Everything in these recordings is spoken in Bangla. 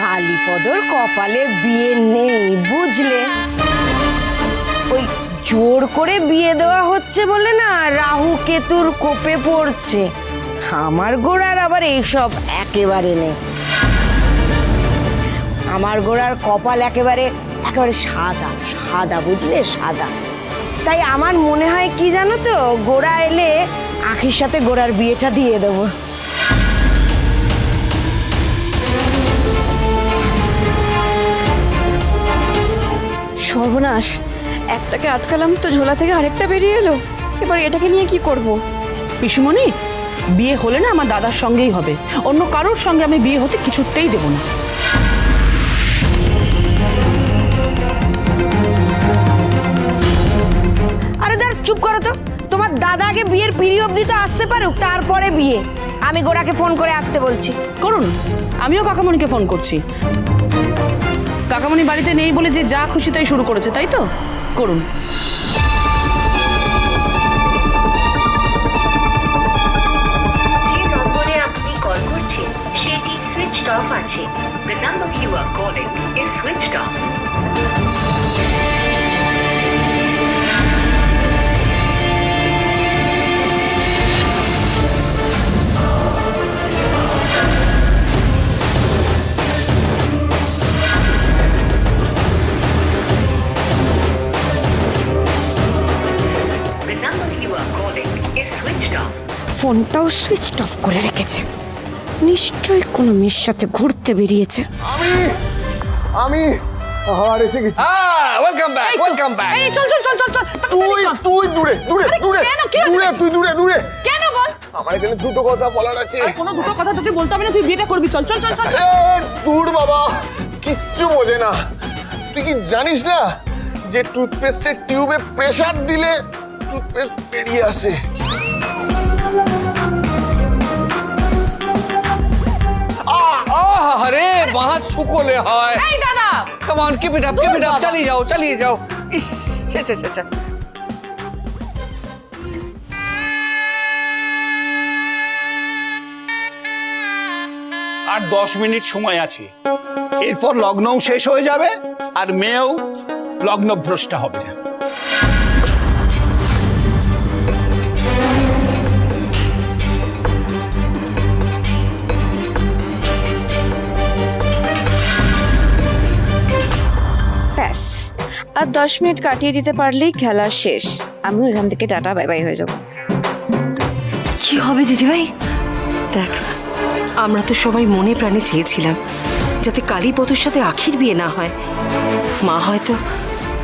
কালীপদর কপালে বিয়ে নেই, বুঝলে? ওই জোর করে বিয়ে দেওয়া হচ্ছে বলে না রাহু কেতুর কোপে পড়ছে। আমার গোড়ার আবার এইসব একেবারে নেই। আমার গোড়ার কপাল একেবারে একেবারে সাদা সাদা, বুঝলে? সাদা। তাই আমার মনে হয় কি জানো তো, গোড়া এলে আখির সাথে গোড়ার বিয়েটা দিয়ে দেবো। সর্বনাশ। একটাকে আটকালাম তো ঝোলা থেকে আরেকটা বেরিয়ে এলো। এবার এটাকে নিয়ে কি করব? পিসুমণি বিয়ে হলে না আমার দাদার সঙ্গেই হবে। অন্য কারোর সঙ্গে আমি বিয়ে হতে কিছুতেই দেবো না। আরে দাঁড় চুপ করো তো। তোমার দাদাকে বিয়ের পিড়ি অবধি তো আসতে পারুক তারপরে বিয়ে। আমি গোড়াকে ফোন করে আসতে বলছি। করুন আমিও কাকামণিকে ফোন করছি। কাকামণি বাড়িতে নেই বলে যে যা খুশি তাই শুরু করেছে তাই তো? করুন। ফোনটাও সুইচ অফ করে রেখেছে। নিশ্চয়ই কোনো মেয়ের সাথে ঘুরতে বেরিয়েছে। আমি আমি আর এসে গেছি। ওয়েলকাম ব্যাক ওয়েলকাম ব্যাক এই চল চল চল চল চল তুই তুই দূরে দূরে দূরে কেন? কি হয়েছে? দূরে তুই দূরে দূরে। কেন বল? আমার এখানে দুটো কথা বলার আছে। কোনো দুটো কথা তোকে বলতে হবে না তুই বিয়েটা করবি চল চল চল চল। চল। এ, দূর বাবা কিচ্ছু বোঝে না। তুই কি জানিস না যে টুথপেস্টের টিউবে প্রেসার দিলে টুথপেস্ট বেরিয়ে আসে? শুকোলে হয়। এই দাদা! Come on keep it up keep it up চালিয়ে যাও চালিয়ে যাও। ইস ছে ছে ছে ছে। আর দশ মিনিট সময় আছে। এরপর লগ্নও শেষ হয়ে যাবে আর মেয়েও লগ্নভ্রষ্টা হবে। আর দশ মিনিট কাটিয়ে দিতে পারলেই খেলা শেষ। আমিও এখান থেকে টাটা বাই বাই হয়ে যাব। কি হবে দিদিভাই? দেখ, আমরা তো সবাই মনে প্রাণে চেয়েছিলাম যাতে কালী কালীপদর সাথে আখির বিয়ে না হয়। মা হয়তো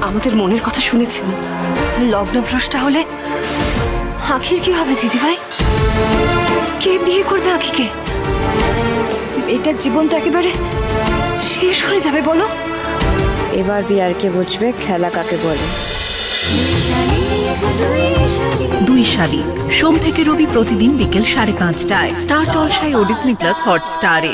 আমাদের মনের কথা শুনেছেন। লগ্নভ্রষ্টা হলে আখির কি হবে দিদিভাই? কে বিয়ে করবে আখিকে? এটার জীবন তো একেবারে শেষ হয়ে যাবে, বলো। এবার বিয়ার কে বুঝবে খেলা কাকে বলে। দুই শালিক সোম থেকে রবি প্রতিদিন বিকেল সাড়ে পাঁচটায়, স্টার জলসায় ও ডিসনি প্লাস হটস্টারে।